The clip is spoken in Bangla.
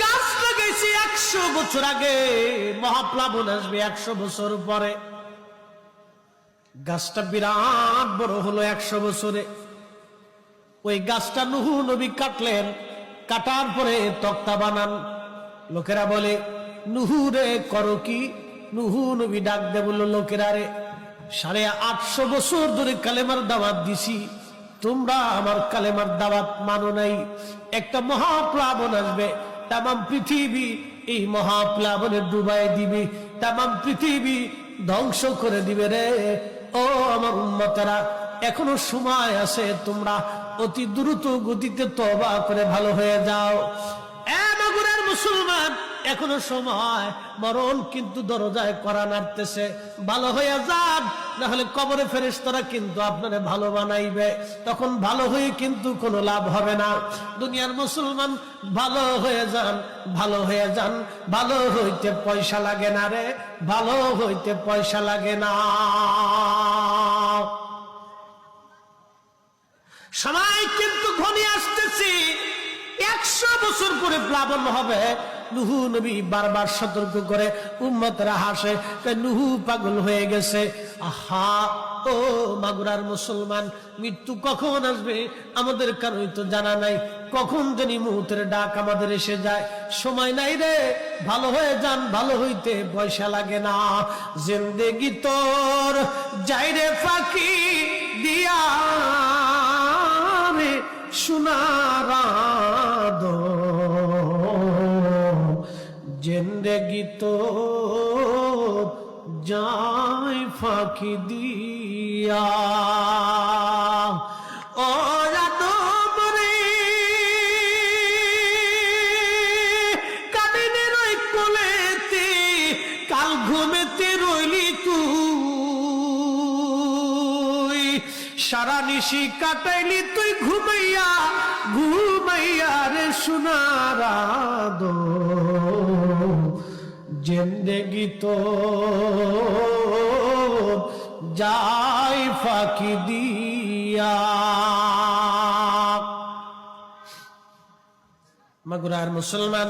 গাছ লাগাইছে একশো বছর আগে, মহাপ্লাবন আসবে একশো বছর পরে। গাছটা বিরাট বড় হলো একশো বছরে। ওই গাছটা নুহু নবী কাটলেন, কাটার পরে তক্তা বানান। লোকেরা বলে, নুহু রে, করো কি? নুহু নবী ডাক দে বলল, লোকেরা রে, সাড়ে আটশো বছর ধরে কালেমার দাওয়াত দিছি। তোমরা আমার কালেমার দাওয়াত মানো নাই। একটা মহাপ্লাবন আসবে। তামাম পৃথিবী এই মহাপ্লাবনে ডুবাই দিবি। তামাম পৃথিবী ধ্বংস করে দিবে রে। ও আমার উন্মতেরা এখনও সময় আছে তোমরা অতি দ্রুত গতিতে তবা করে ভালো হয়ে যাও। মুসলমান, এখনও সময়, মরণ কিন্তু দরজায় করা নাড়তেছে। ভালো হয়ে যান না হলে কবরে ফেরেশতারা কিন্তু আপনারে ভালো বানাইবে। তখন ভালো হয়ে কিন্তু কোনো লাভ হবে না। দুনিয়ার মুসলমান, ভালো হয়ে যান, ভালো হয়ে যান, ভালো হইতে পয়সা লাগে না রে, ভালো হইতে পয়সা লাগে না। সময় কিন্তু ঘনিয়ে আসতেছি। একশো বছর পরে প্লাবন হবে। নুহু নবী বারবার সতর্ক করে, উম্মতরা হাসে নুহু পাগল হয়ে গেছে। আহা, ও মাগুরার মুসলমান, মৃত্যু কখন আসবে? আমাদের কারোই তো জানা নাই। কখন জানি মুহূর্তের ডাক আমাদের এসে যায়। সময় নাই রে, ভালো হয়ে যান, ভালো হইতে পয়সা লাগে না। জিন্দেগি তোর, যাই রে ফাঁকি দিয়া রে সোনারাদ যাই ফাঁকি দিয়া। ও যাদব রে কাবিনের ওই কোলেতে, কাল ঘুমেতে রইলি তুই। সারা নিশি কাটাইলি তুই ঘুমাইয়া ঘুমাইয়া রে সোনারাদ জিন্দেগি তো যাই ফাঁকি দিয়া মাগুরার মুসলমান